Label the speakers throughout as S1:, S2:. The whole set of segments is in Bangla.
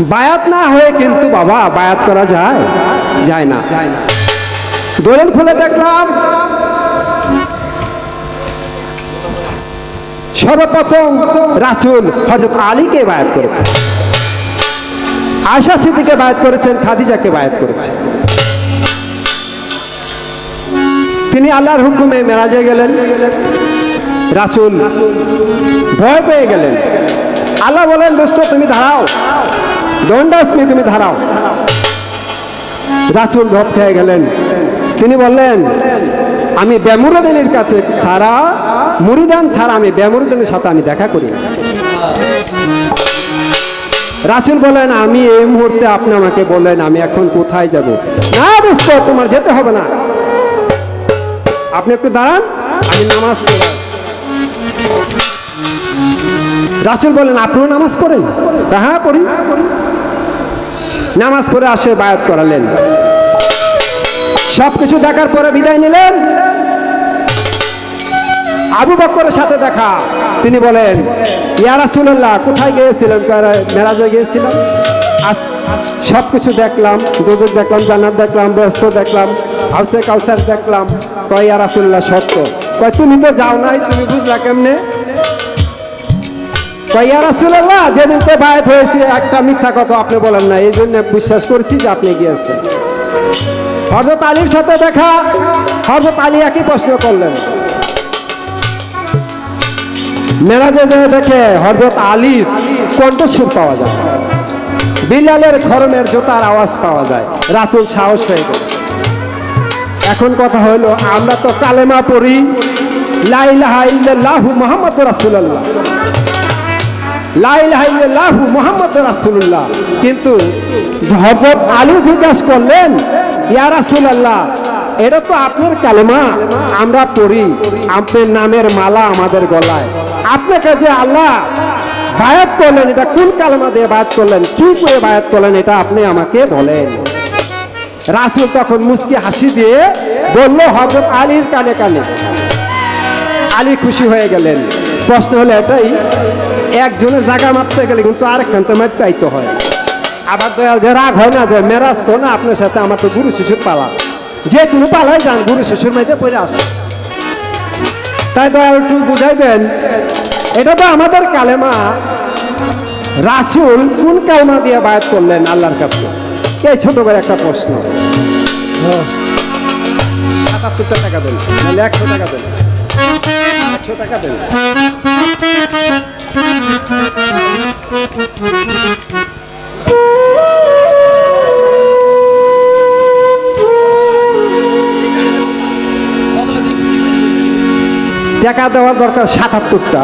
S1: বায়াত না হয়ে কিন্তু বাবা, বায়াত করা যায় যায় না। দলিল খুলে দেখলাম। সর্বপ্রথম রাসুল হজরত আলীকে বায়াত করেছে আয়সা সিদ্দিকে বায়াত করেছেন, খাদিজাকে বায়াত করেছেন। তিনি আল্লাহর হুকুমে মেরাজে গেলেন। রাসুল ভয় পেয়ে গেলেন। আল্লাহ বলেন দোস্ত, তুমি দাঁড়াও। দণ্ডাস্মি তুমি ধারাও। রাসুল ধপ খেয়ে গেলেন। তিনি বললেন, আমি ব্যামুরুদ্দিনের কাছে সারা মুরিদান ছাড়া আমি ব্যামুরুদ্দিনের সাথে আমি দেখা করি। রাসুল বলেন আমি এই মুহূর্তে আপনি আমাকে বললেন, আমি এখন কোথায় যাব? না দোস্ত, তোমার যেতে হবে না। আপনি একটু দাঁড়ান, আমি নামাজ পড়ি রাসুল বলেন আপনিও নামাজ পড়েন? হ্যাঁ পড়ি। নামাজ পড়ে আসে, বায়াত করালেন। সব কিছু দেখার পরে বিদায় নিলেন। আবু বক্করের সাথে দেখা। তিনি বলেন, ইয়া রাসূলুল্লাহ, কোথায় গিয়েছিলেন? মেরাজে গিয়েছিলাম সব কিছু দেখলাম দোজক দেখলাম, জান্নাত দেখলাম, ব্যস্ত দেখলাম, হাউসে কাউসার দেখলাম। কয়, ইয়া রাসূলুল্লাহ, সত্য? কয়, তুমি তো যাও নাই, তুমি বুঝলা কেমনে? কয় ইয়া রাসূলুল্লাহ, যেদিন তো বায়াত হয়েছে, একটা মিথ্যা কথা আপনি বলেন না, এই জন্য বিশ্বাস করছি যে আপনি গিয়েছেন হজরত আলীর সাথে দেখা হজরত আলী একই প্রশ্ন করলেন। মেরাজে যে দেখে হজরত আলীর কণ্ঠস্বর পাওয়া যায় বিলালের খরমের জোতার আওয়াজ পাওয়া যায়, রাসুল সাহস হয়ে গেল। এখন কথা হলো, আমরা তো কালেমা পড়ি লাইলাহা ইল্লাল্লাহু মুহাম্মদ রাসূলুল্লাহ। ইল্লাল্লাহু মুহাম্মদ রাসূলুল্লাহ। কিন্তু হযরত আলী জিজ্ঞাসা করলেন, ইয়া রাসূলুল্লাহ, এটা তো আপনার কালেমা, আমরা পড়ি, আপনার নামের মালা আমাদের গলায়। আপনাকে যে আল্লাহ বায়াত করলেন, এটা কোন কালেমা দিয়ে বায়াত করলেন? কি করে বায়াত করলেন, এটা আপনি আমাকে বলেন। রাসুল তখন মুসকি হাসি দিয়ে বলল হজরত আলীর কানে কানে। আলী খুশি হয়ে গেলেন। প্রশ্ন হলো এটাই, একজনের জায়গা মারতে গেলে কিন্তু আরেকখান তো মাপতে আইতে হয়। আবার দয়াল যে রাগ হয় না, যে মেরাজ তো না, আপনার সাথে আমার তো গুরু শিশুর পালা। যে কোনো পালাই যান, গুরু শিশুর মেয়েতে পড়ে আসে। তাই দয়াল একটু বুঝাইবেন, এটা তো আমাদের কালেমা। রাসুল কোন কালেমা দিয়ে বায়াত করলেন আল্লাহর কাছে? এই ছোট করে একটা প্রশ্ন। সাতাত্তরটা টাকা দেন একশো টাকা দেন। টাকা দেওয়ার দরকার সাতাত্তরটা,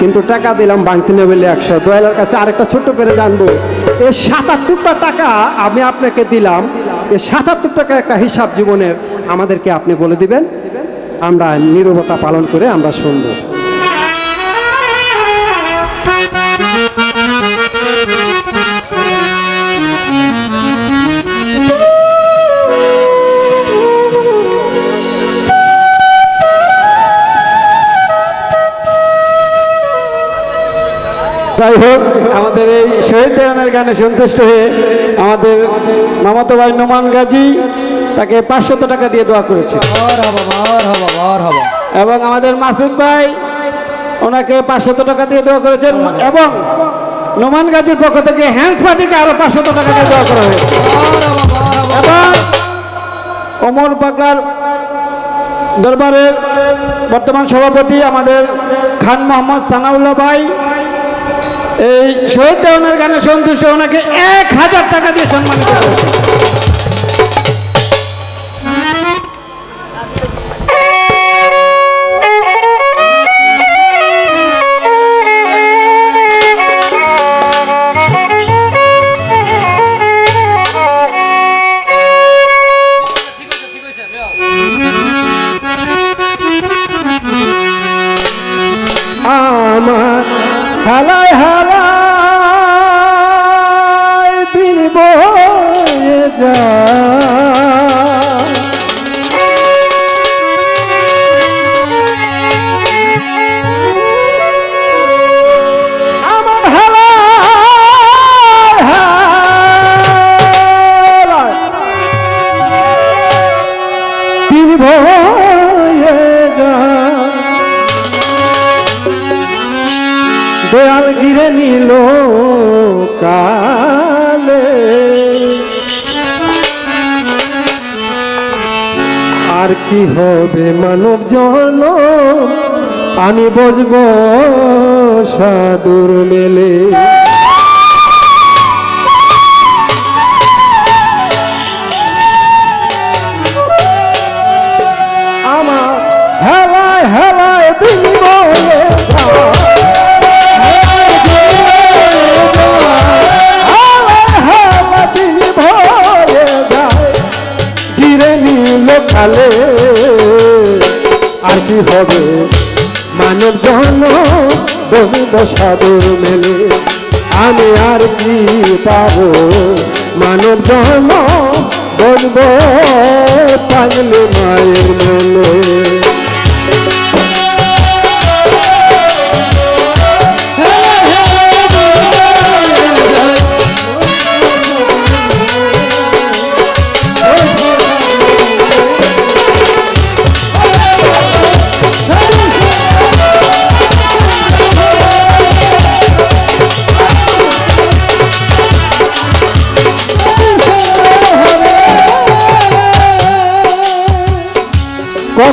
S1: কিন্তু টাকা দিলাম বাংতি নেবেলে একশো। দয়ালের কাছে আরেকটা ছোট্ট করে জানব। এই সাতাত্তরটা টাকা আমি আপনাকে দিলাম। এই সাতাত্তর টাকা একটা হিসাব জীবনের আমাদেরকে আপনি বলে দিবেন। আমরা নীরবতা পালন করে আমরা শুনব।
S2: যাই হোক, আমাদের এই শহীদ দেওয়ানের গানে সন্তুষ্ট হয়ে আমাদের মামাতো ভাই নোমান গাজী তাকে পাঁচশত টাকা দিয়ে দোয়া করেছে। এবং আমাদের মাসুদ ভাই ওনাকে পাঁচশত টাকা দিয়ে দোয়া করেছেন এবং নোমান গাজীর পক্ষ থেকে হ্যান্ডস পার্টিকে আরও পাঁচশত টাকা দিয়ে দোয়া করা হয়েছে। এবং ওমর পাকলার দরবারের বর্তমান সভাপতি আমাদের খান মোহাম্মদ সানাউল্লাহ ভাই এই শহীদ দেওয়ানের গানে সন্তুষ্ট ওনাকে এক হাজার টাকা দিয়ে সম্মানিত করেছে।
S1: আর কি হবে মানব জন আমি বসব সাদুর মেলে। আমার হেলায় হেলায় দিন হবে। মানব জন্ম বসব সাধুর মেলে। আমি আর কি পাব? মানব জন্ম বলব পাগলে মায়ের মেলে।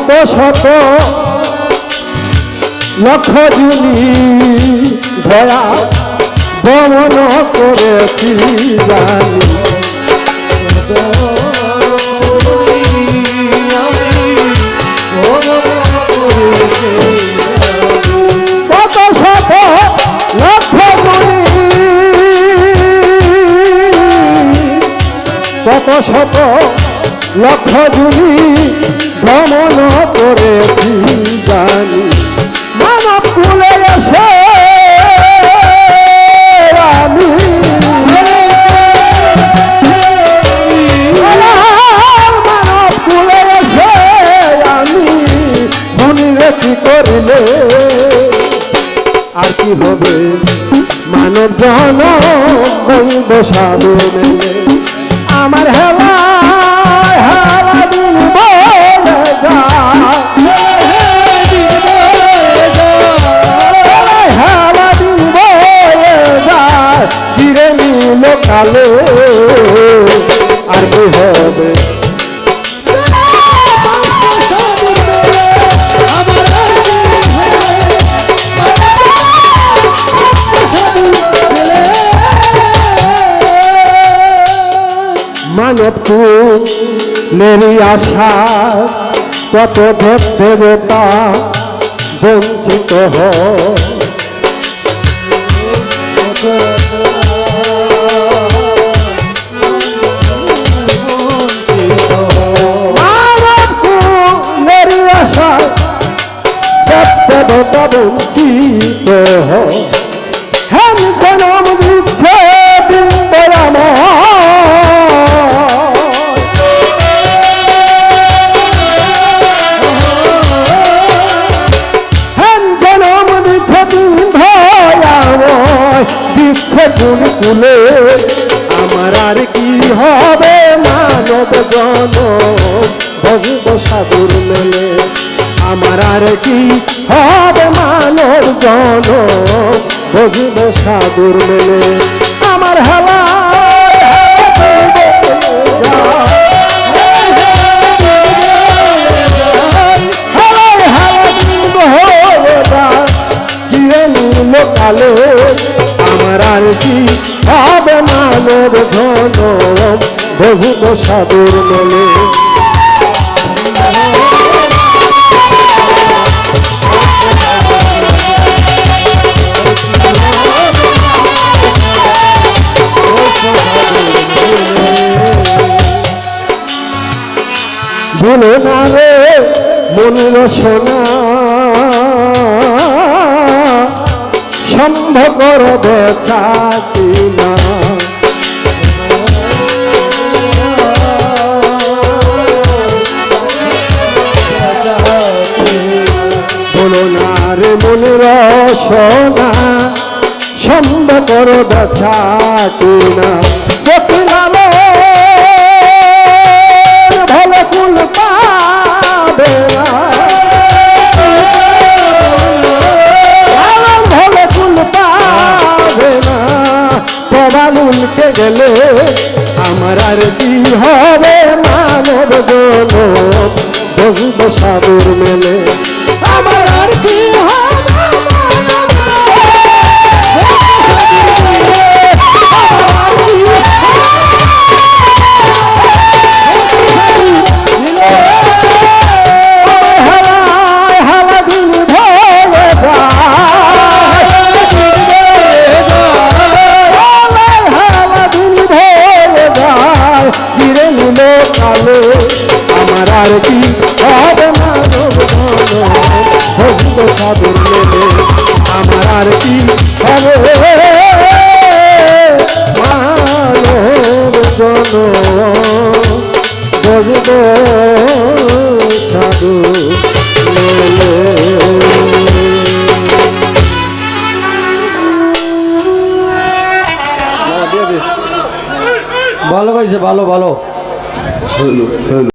S1: কত শত লক্ষ জুনি ধরা ভ্রমণ করেছি জানি। কত শত লক্ষ জুনি কত শত ভ্রমণ করেছি জানি। মানব কুলে এসে আমি। কুলে এসে আমি। কি করিলে আর কি হবে? মানব জন সাধু আমার হেলা মেরি আশা কত দেব দেবতা বঞ্চিত আশা দেব দেবতা বঞ্চিত কুল আমার আর কি হবে মানব জন ভগব সাধুর মেলে আমার আর কি হবে মানব জন ভগব সাধুর মেলে আমার হেলা কালে আমার আর কি হবে মানব ধন বসব সাধুর মেলে। ভুলে না রে মনের সোনা সম্ভব করবে চাকি না বলো না রে মনের সোনা সম্ভব করবে চাকি মিটে গেলে, আমার আর কি হবে মানব জন বসব সাগর মেলে।
S3: আমার আর কি
S1: হারায়
S3: গাইছে ভালো ভালো।